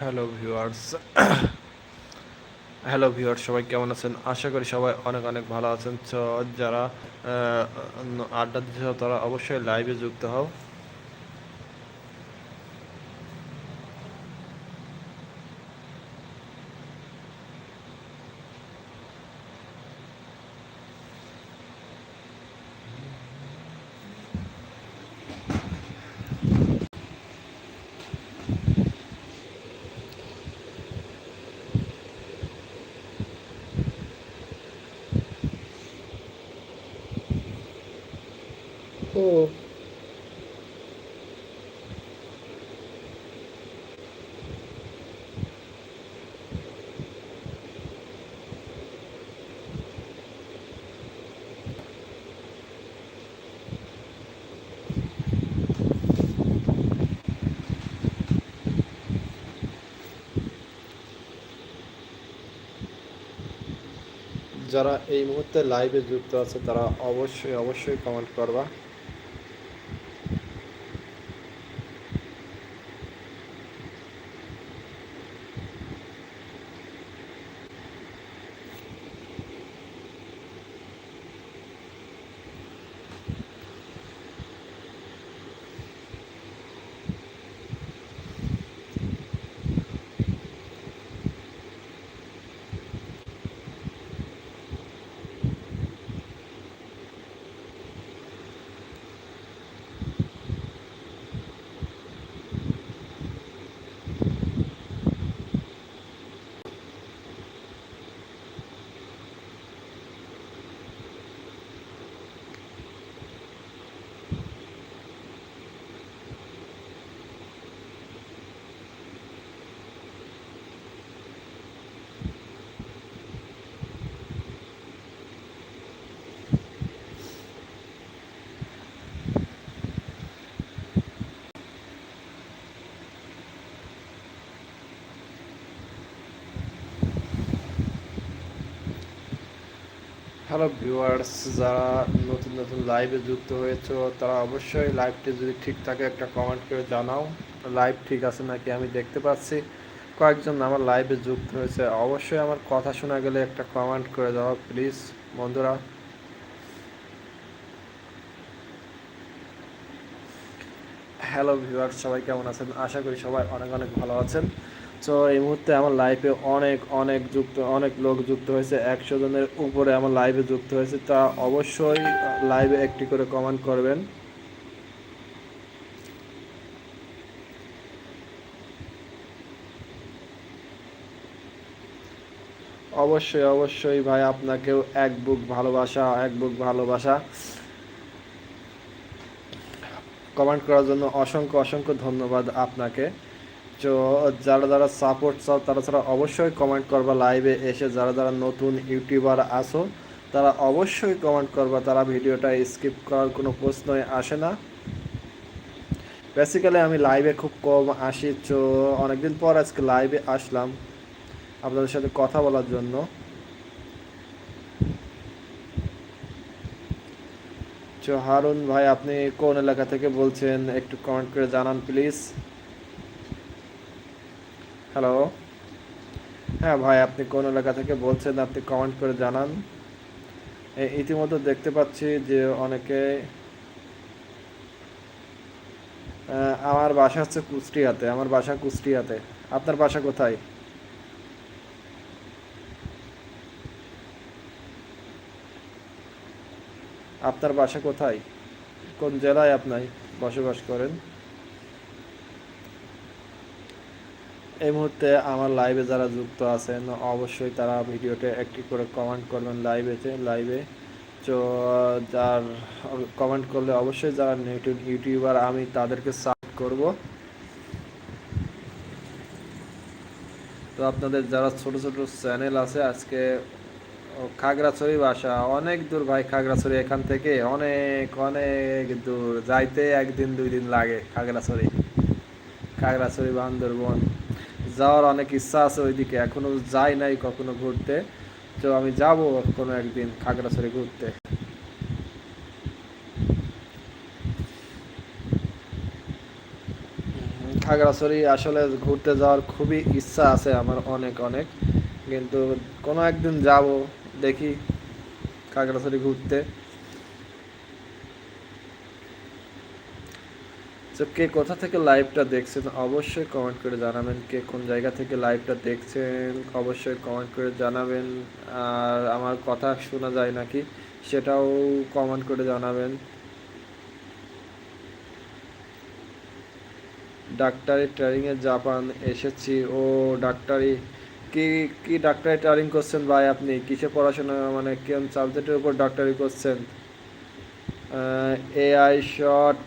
Hello viewers hello viewers সবাই কেমন আছেন? আশা করি সবাই অনেক অনেক ভালো আছেন। তো যারা আড্ডা দিতে তারা অবশ্যই লাইভে যুক্ত হও। ও যারা এই মুহূর্তে লাইভে যুক্ত আছে তারা অবশ্যই অবশ্যই কমেন্ট করবা। হ্যালো ভিউয়ার্স যারা নতুন নতুন লাইভে যুক্ত হয়েছো, তারা অবশ্যই লাইভটি যদি ঠিক থাকে, একটা কমেন্ট করে জানাও। লাইভ ঠিক আছে নাকি আমি দেখতে পাচ্ছি। কয়েকজন আমার লাইভে যুক্ত হয়েছে। অবশ্যই আমার কথা শোনা গেলে একটা কমেন্ট করে দাও প্লিজ বন্ধুরা। হ্যালো ভিউয়ার্স সবাই কেমন আছেন? আশা করি সবাই অনেক অনেক ভালো আছেন। তো এই মুহূর্তে আমার লাইভে অনেক অনেক যুক্ত, অনেক লোক যুক্ত হয়েছে। একশো জনের উপরে আমার লাইভে যুক্ত হয়েছে। তা অবশ্যই লাইভে একটি করে কমেন্ট করবেন। অবশ্যই অবশ্যই ভাই, আপনাকেও এক বুক ভালোবাসা, এক বুক ভালোবাসা। কমেন্ট করার জন্য অসংখ্য অসংখ্য ধন্যবাদ আপনাকে। যারা যারা সাপোর্ট চাও, তারা ছাড়া অবশ্যই কমেন্ট করবা লাইভে এসে। যারা যারা নতুন ইউটিউবার আসো তারা অবশ্যই কমেন্ট করবা। তারা ভিডিওটা স্কিপ করার কোনো প্রশ্নই আসে না। বেসিক্যালি আমি লাইভে খুব কম আসি, তো অনেকদিন পর আজকে লাইভে আসলাম আপনাদের সাথে কথা বলার জন্য। হারুন ভাই, আপনি কোন এলাকা থেকে বলছেন? একটু কমেন্ট করে জানান প্লিজ হ্যালো হ্যাঁ ভাই, আপনি কোন এলাকা থেকে বলছেন, আপনি কমেন্ট করে জানান। ইতিমধ্যে দেখতে পাচ্ছি যে অনেকে আমার বাসা হচ্ছে কুষ্টিয়াতে, আমার বাসা কুষ্টিয়াতে। আপনার বাসা কোথায়? আপনার বাসা কোথায়? কোন জেলায় আপনি বসবাস করেন? এই মুহূর্তে আমার লাইভে যারা যুক্ত আছেন, অবশ্যই তারা ভিডিওতে একটি করে কমেন্ট করবেন লাইভেতে লাইভে তো, যার কমেন্ট করলে অবশ্যই যারা নেটিভ ইউটিউবার আমি তাদেরকে সাপোর্ট করব। তো আপনাদের যারা ছোট ছোট চ্যানেল আছে, আজকে খাগড়াছড়ি বাসা, অনেক দূর ভাই, খাগড়াছড়ি এখান থেকে। অনেক অনেক দূর। যাইতে একদিন, দুই দিন লাগে খাগড়াছড়ি। খাগড়াছড়ি, বান্দরবন। যাওয়ার অনেক ইচ্ছা আছে ওইদিকে, এখনও যাই নাই কখনো ঘুরতে। তো আমি যাব কোনো একদিন খাগড়াছড়ি ঘুরতে। খাগড়াছড়ি আসলে ঘুরতে যাওয়ার খুবই ইচ্ছা আছে আমার অনেক অনেক। কিন্তু কোনো একদিন যাব, দেখি খাগড়াছড়ি ঘুরতে। তো কে কোথা থেকে লাইভটা দেখছেন, অবশ্যই কমেন্ট করে জানাবেন। কে কোন জায়গা থেকে লাইভটা দেখছেন, অবশ্যই কমেন্ট করে জানাবেন। আর আমার কথা শোনা যায় নাকি, সেটাও কমেন্ট করে জানাবেন। ডাক্তারি ট্রেনিংয়ে জাপান এসেছি। ও ডাক্তারি, কি কি ডাক্তারি ট্রেনিং করছেন ভাই আপনি? কিসে পড়াশোনা মানে কোন সাবজেক্টের উপর ডাক্তারি করছেন? এআই শট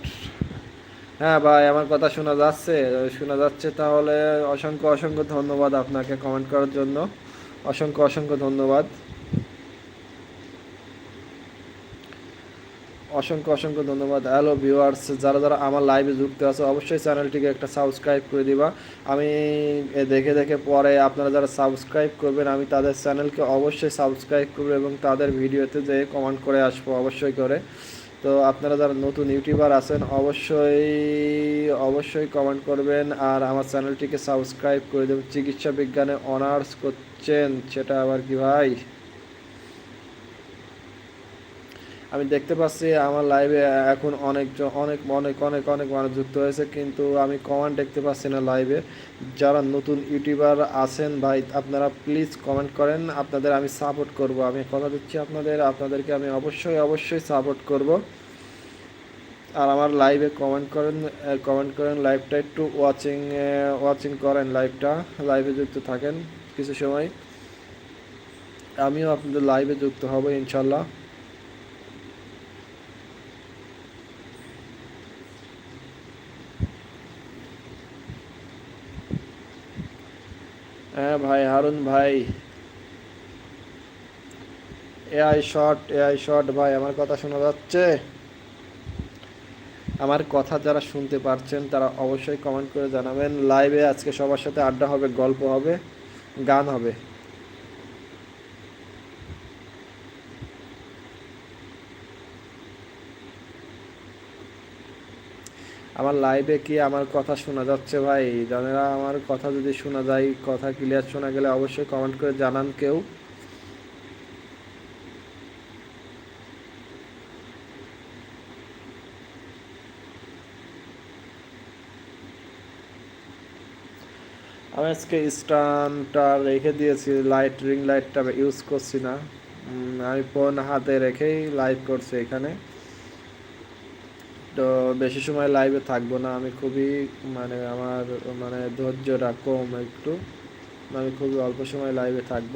হ্যাঁ ভাই, আমার কথা শোনা যাচ্ছে। শোনা যাচ্ছে তাহলে অসংখ্য অসংখ্য ধন্যবাদ আপনাকে কমেন্ট করার জন্য। অসংখ্য অসংখ্য ধন্যবাদ। অসংখ্য অসংখ্য ধন্যবাদ। হ্যালো ভিউয়ার্স যারা যারা আমার লাইভে যুক্ত আছে, অবশ্যই চ্যানেলটিকে একটা সাবস্ক্রাইব করে দিবা। আমি দেখে দেখে পরে আপনারা যারা সাবস্ক্রাইব করবেন, আমি তাদের চ্যানেলকে অবশ্যই সাবস্ক্রাইব করব এবং তাদের ভিডিওতে যেয়ে কমেন্ট করে আসব, অবশ্যই করে। তো আপনারা যারা নতুন ইউটিউবার আছেন, অবশ্যই অবশ্যই কমেন্ট করবেন আর আমার চ্যানেলটিকে সাবস্ক্রাইব করে দেবেন। চিকিৎসা বিজ্ঞানে অনার্স করছেন, সেটা আবার কি ভাই? আমি দেখতে পাচ্ছি আমার লাইভে এখন অনেক অনেক অনেক অনেক অনেক মানুষ যুক্ত হয়েছে, কিন্তু আমি কমেন্ট দেখতে পাচ্ছি না লাইভে যারা নতুন ইউটিউবার আছেন ভাই, আপনারা প্লিজ কমেন্ট করেন, আপনাদের আমি সাপোর্ট করব। আমি কথা দিচ্ছি আপনাদের, আপনাদেরকে আমি অবশ্যই অবশ্যই সাপোর্ট করব। আর আমার লাইভে কমেন্ট করেন কমেন্ট করেন লাইভটা একটু ওয়াচিং ওয়াচিং করেন লাইভটা লাইভে যুক্ত থাকেন কিছু সময়। আমিও আপনাদের লাইভে যুক্ত হব, ইনশাল্লাহ। হ্যাঁ ভাই, হারুন ভাই। এআই শর্ট এআই শর্ট ভাই, আমার কথা শোনা যাচ্ছে। আমার কথা যারা শুনতে পারছেন, তারা অবশ্যই কমেন্ট করে জানাবেন। লাইভে আজকে সবার সাথে আড্ডা হবে, গল্প হবে, গান হবে। আমার লাইভে কি আমার কথা শোনা যাচ্ছে ভাই? যারা আমার কথা যদি শোনা যায়, কথা ক্লিয়ার শোনা গেলে অবশ্যই কমেন্ট করে জানান কেউ। আমি আজকে স্ট্যান্ডটা রেখে দিয়েছি লাইট রিং লাইটটা ইউজ করছি না। আমি ফোন হাতে রেখেই লাইভ করছি এখানে। তো বেশি সময় লাইভে থাকব না। আমি খুবই মানে আমার মানে ধৈর্যটা কম একটু। আমি খুবই অল্প সময় লাইভে থাকব।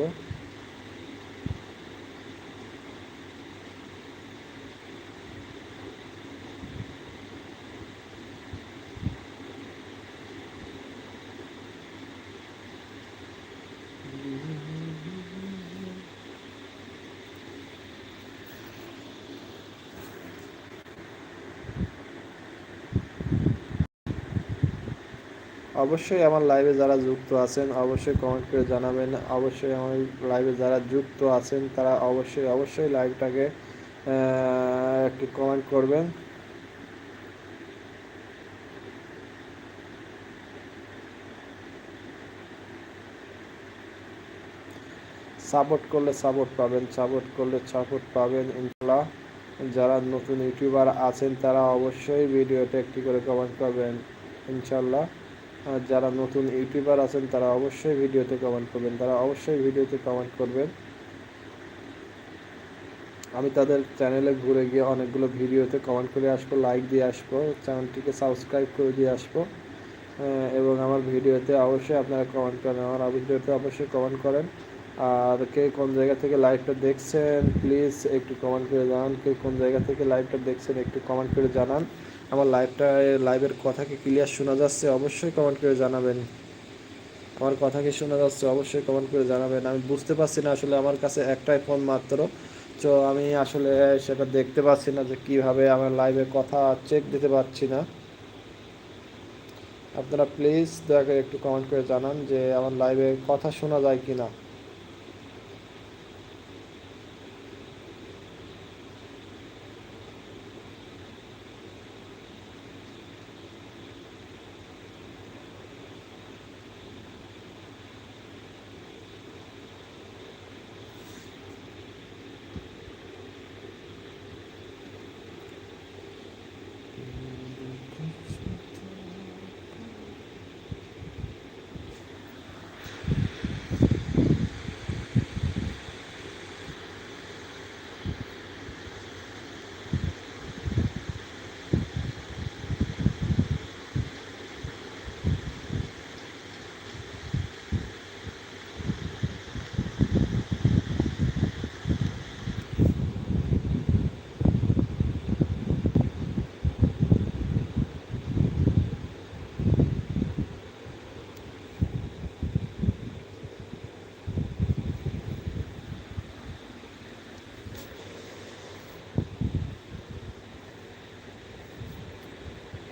অবশ্যই আমার লাইভে যারা যুক্ত আছেন, অবশ্যই কমেন্ট করে জানাবেন। অবশ্যই আমার লাইভে যারা যুক্ত আছেন, তারা অবশ্যই অবশ্যই লাইভটাকে একটি কমেন্ট করবেন। সাপোর্ট করলে সাপোর্ট পাবেন সাপোর্ট করলে সাপোর্ট পাবেন ইনশাল্লাহ যারা নতুন ইউটিউবার আছেন, তারা অবশ্যই ভিডিওতে একটি করে কমেন্ট করবেন ইনশাল্লাহ যারা নতুন ইউটিউবার আছেন, তারা অবশ্যই ভিডিওতে কমেন্ট করবেন। তারা অবশ্যই ভিডিওতে কমেন্ট করবেন। আমি তাদের চ্যানেলে ঘুরে গিয়ে অনেকগুলো ভিডিওতে কমেন্ট করে আসব লাইক দিয়ে আসব চ্যানেলটিকে সাবস্ক্রাইব করে দিয়ে আসব। এবং আমার ভিডিওতে অবশ্যই আপনারা কমেন্ট করেন, আমার ভিডিওতে অবশ্যই কমেন্ট করেন। আর কে কোন জায়গা থেকে লাইভটা দেখছেন প্লিজ একটু কমেন্ট করে জানান। কে কোন জায়গা থেকে লাইভটা দেখছেন, একটু কমেন্ট করে জানান। আমার লাইভটা লাইভের কথা কি ক্লিয়ার শোনা যাচ্ছে, অবশ্যই কমেন্ট করে জানাবেন। আমার কথা কি শোনা যাচ্ছে, অবশ্যই কমেন্ট করে জানাবেন। আমি বুঝতে পারছি না আসলে আমার কাছে একটাই ফোন মাত্র। তো আমি আসলে সেটা দেখতে পাচ্ছি না যে কীভাবে আমার লাইভে কথা চেক দিতে পারছি না। আপনারা প্লিজ দয়া করে একটু কমেন্ট করে জানান যে আমার লাইভে কথা শোনা যায় কি না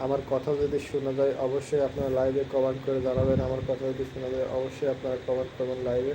আমার কথা যদি শোনা যায়, অবশ্যই আপনারা লাইভে কমেন্ট করে জানাবেন। আমার কথা যদি শোনা যায়, অবশ্যই আপনারা কমেন্ট করবেন লাইভে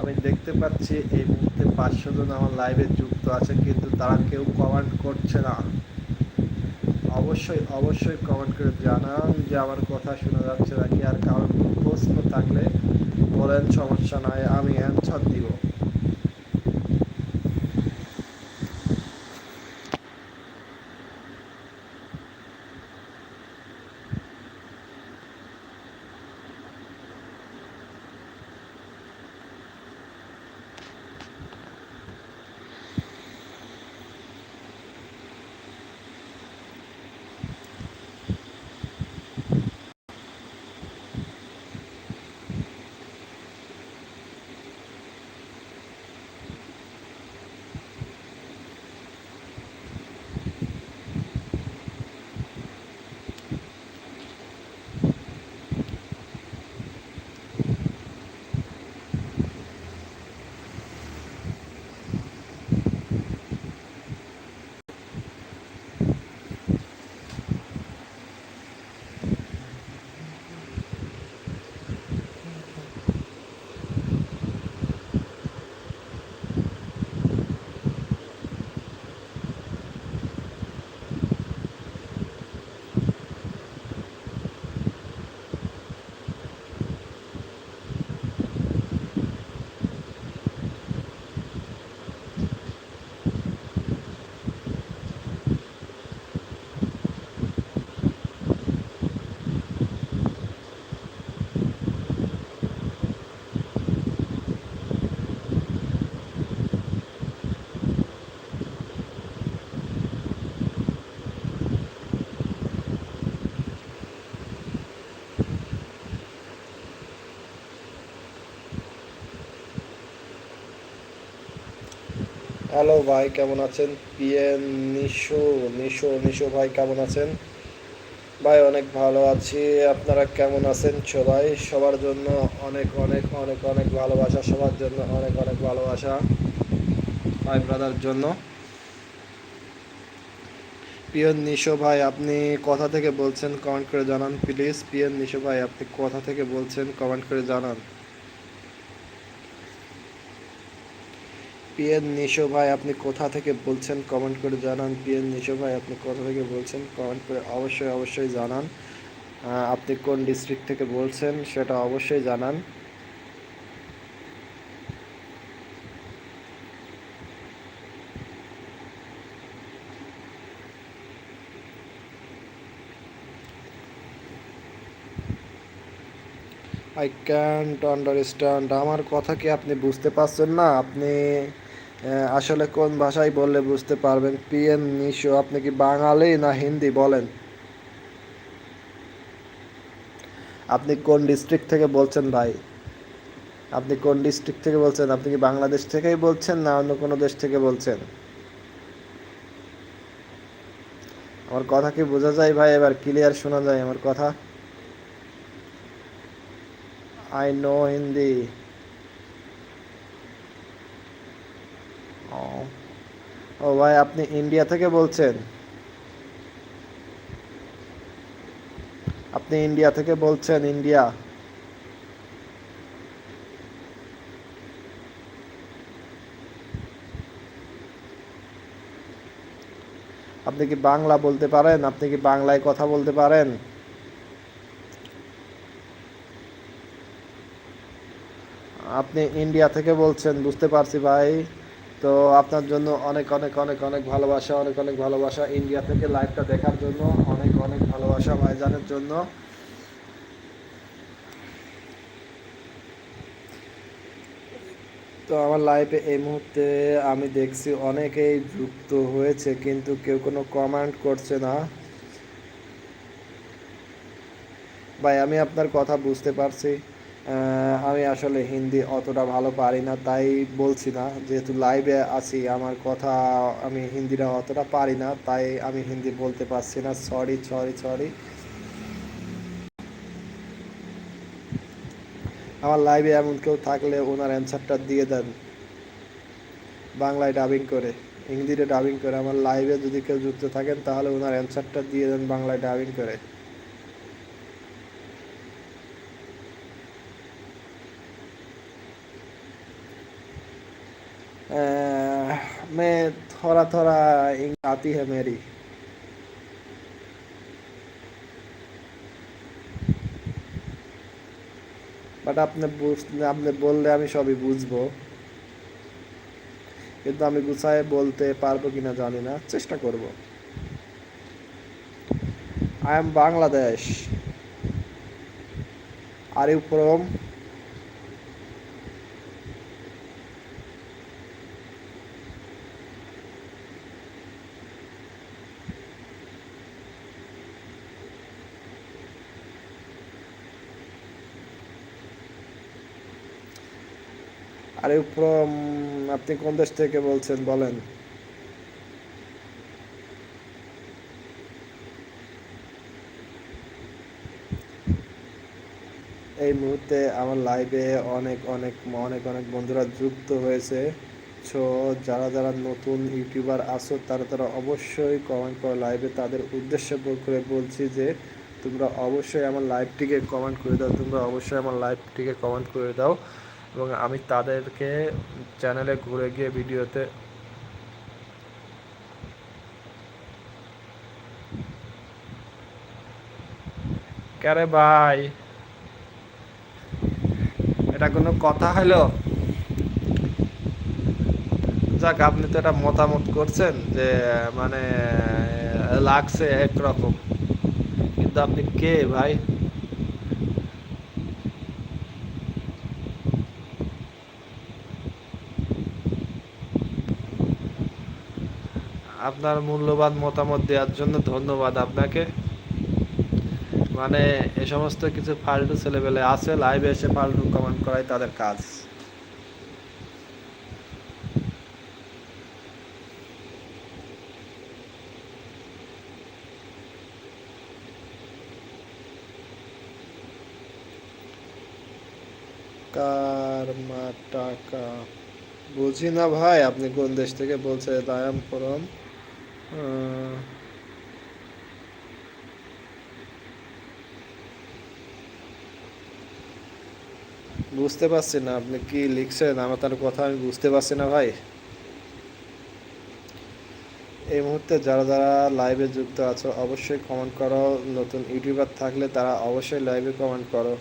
আমি দেখতে পাচ্ছি, এই মুহূর্তে পাঁচশো জন আমার লাইভে যুক্ত আছে, কিন্তু তারা কেউ কমেন্ট করছে না। অবশ্যই অবশ্যই কমেন্ট করে জানান যে আমার কথা শোনা যাচ্ছে নাকি আর কোনো প্রশ্ন থাকলে বলেন, সমস্যা নয় আমি অ্যান্সার দিব। হ্যালো ভাই, কেমন আছেন? পিএন, নিশো নিশো নিশো ভাই, কেমন আছেন? ভাই, অনেক ভালো আছি। আপনারা কেমন আছেন সবাই? সবার জন্য অনেক অনেক অনেক অনেক ভালোবাসা, সবার জন্য অনেক অনেক ভালোবাসা ভাই ব্রাদার জন্য। পিএন, নিশো ভাই, আপনি কোথা থেকে বলছেন কমেন্ট করে জানান প্লিজ পিএন, নিশো ভাই, আপনি কথা থেকে বলছেন কমেন্ট করে জানান। পিএন নিশো ভাই, আপনি কোথা থেকে বলছেন? কমেন্ট করে জানান। পিএন নিশো ভাই, আপনি কোথা থেকে বলছেন? কমেন্ট করে অবশ্যই অবশ্যই জানান। আপনি কোন ডিস্ট্রিক্ট থেকে বলছেন সেটা অবশ্যই জানান। আই ক্যান্ট আন্ডারস্ট্যান্ড আমার কথা কি আপনি বুঝতে পারছেন না? আপনি আসলে কোন ভাষায় বললে বুঝতে পারবেন? পিএন নিশো, আপনি কি বাঙালি না হিন্দি বলেন? আপনি কোন ডিস্ট্রিক্ট থেকে বলছেন ভাই? আপনি কোন ডিস্ট্রিক্ট থেকে বলছেন? আপনি কি বাংলাদেশ থেকেই বলছেন না অন্য কোনো দেশ থেকে বলছেন? আমার কথা কি বোঝা যায় ভাই? এবার ক্লিয়ার শোনা যায় আমার কথা। আই নো হিন্দি ও ভাই, আপনি ইন্ডিয়া থেকে বলছেন। আপনি ইন্ডিয়া থেকে বলছেন ইন্ডিয়া আপনি কি বাংলা বলতে পারেন? আপনি কি বাংলায় কথা বলতে পারেন? আপনি ইন্ডিয়া থেকে বলছেন, বুঝতে পারছি ভাই। তো আপনার জন্য অনেক অনেক অনেক অনেক ভালোবাসা, অনেক অনেক ভালোবাসা ইন্ডিয়া থেকে লাইভটা দেখার জন্য। অনেক অনেক ভালোবাসা ভাইজানের জন্য। তো আমার লাইফে এই মুহূর্তে আমি দেখছি অনেকেই যুক্ত হয়েছে, কিন্তু কেউ কোনো কমেন্ট করছে না। ভাই, আমি আপনার কথা বুঝতে পারছি। আমি আসলে হিন্দি অতটা ভালো পারি না, তাই বলছি না। যেহেতু লাইভে আছি, আমার কথা আমি হিন্দিটা অতটা পারি না, তাই আমি হিন্দি বলতে পারছি না। সরি সরি সরি আমার লাইভে এমন কেউ থাকলে ওনার অ্যান্সারটা দিয়ে দেন। বাংলায় ডাবিং করে, হিন্দিতে ডাবিং করে। আমার লাইভে যদি কেউ যুক্ত থাকেন, তাহলে ওনার অ্যান্সারটা দিয়ে দেন বাংলায় ডাবিং করে। मैं थोड़ा थोड़ा इंग्लिश आती है मेरी বাট আপনি বুঝ- আপনি বললে আমি সবই বুঝবো কিন্তু আমি গুছায় বলতে পারবো কিনা জানি না চেষ্টা করব I am Bangladesh are you from are from আপনি কোন দেশ থেকে বলছেন, বলেন। এই মুহূর্তে আমার লাইভে অনেক অনেক অনেক অনেক বন্ধুরা যুক্ত হয়েছে। সো যারা যারা নতুন ইউটিউবার আছো, তারা তারা অবশ্যই কমেন্ট করো লাইভে তাদের উদ্দেশ্য করে বলছি যে, তোমরা অবশ্যই আমার লাইভটিকে কমেন্ট করে দাও। তোমরা অবশ্যই আমার লাইভটিকে কমেন্ট করে দাও। এবং আমি তাদেরকে চ্যানেলে ঘুরে গিয়ে ভিডিওতে ক্যারে ভাই? এটা কোনো কথা হলো? যাক, আপনি তো এটা মতামত করছেন যে মানে লাগছে একরকম। কিন্তু আপনি কে ভাই? আপনার মূল্যবান মতামত দেওয়ার জন্য ধন্যবাদ আপনাকে। মানে এ সমস্ত কিছু ফালতু ছেলেবেলে আছে লাইভে এসে ফালতু কমেন্ট করাই তাদের কাজ। টাকা? বুঝি না ভাই, আপনি কোন দেশ থেকে বলছেন? আই এম বুঝতে পারছি না, আপনি কি লিখছেন? আমার তার কথা আমি বুঝতে পারছি না ভাই। এই মুহূর্তে যারা যারা লাইভে যুক্ত আছো, অবশ্যই কমেন্ট করো। নতুন ইউটিউবার থাকলে তারা অবশ্যই লাইভে কমেন্ট করো।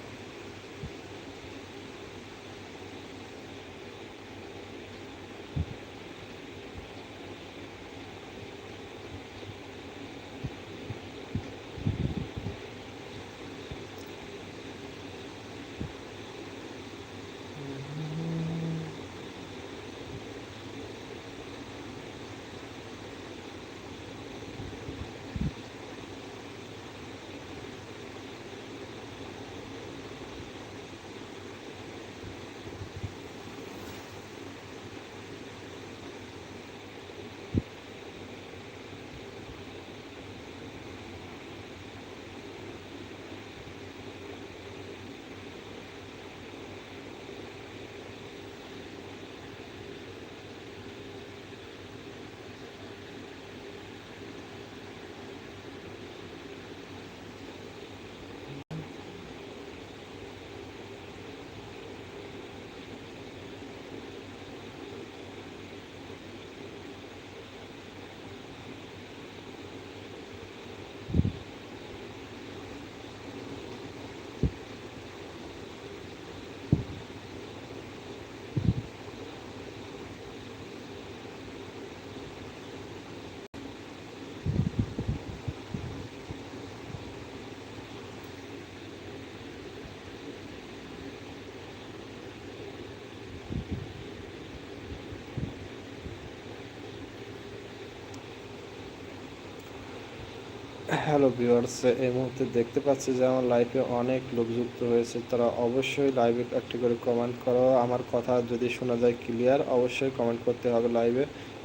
হ্যালো ভিউয়ার্স, এই মুহূর্তে দেখতে পাচ্ছি যে আমার লাইভে অনেক লোক যুক্ত হয়েছে। তারা অবশ্যই লাইভে একটি করে কমেন্ট করো। আমার কথা যদি শোনা যায় ক্লিয়ার অবশ্যই কমেন্ট করতে হবে লাইভে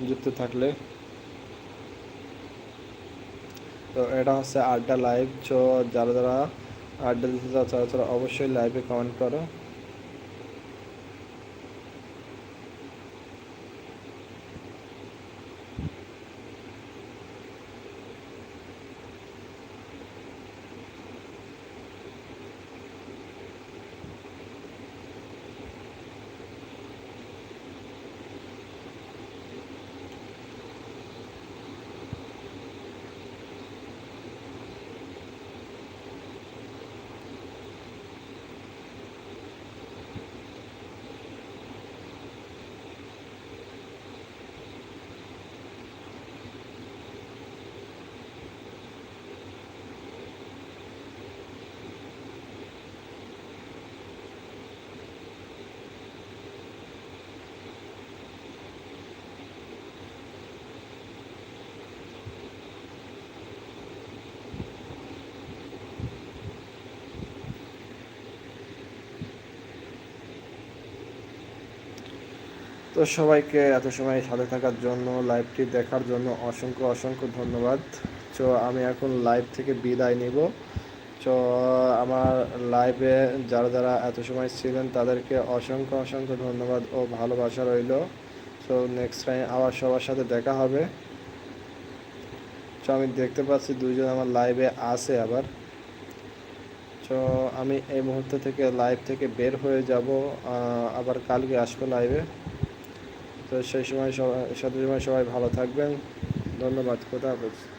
যুক্ত থাকলে। তো এটা হচ্ছে আড্ডা লাইভ তো যারা যারা আড্ডা দিতে চাও, তারা অবশ্যই লাইভে কমেন্ট করো। তো সবাইকে এত সময় সাথে থাকার জন্য লাইভটি দেখার জন্য অসংখ্য অসংখ্য ধন্যবাদ। তো আমি এখন লাইভ থেকে বিদায় নিব। তো আমার লাইভে যারা যারা এত সময় ছিলেন, তাদেরকে অসংখ্য অসংখ্য ধন্যবাদ ও ভালোবাসা রইল। তো নেক্সট টাইম আবার সবার সাথে দেখা হবে। তো আমি দেখতে পাচ্ছি দুজন আমার লাইভে আছে আবার। তো আমি এই মুহূর্ত থেকে লাইভ থেকে বের হয়ে যাব। আবার কালকে আসব লাইভে তো সেই সময় সবাই সাথে সময় সবাই ভালো থাকবেন। ধন্যবাদ খোদা হাফেজ।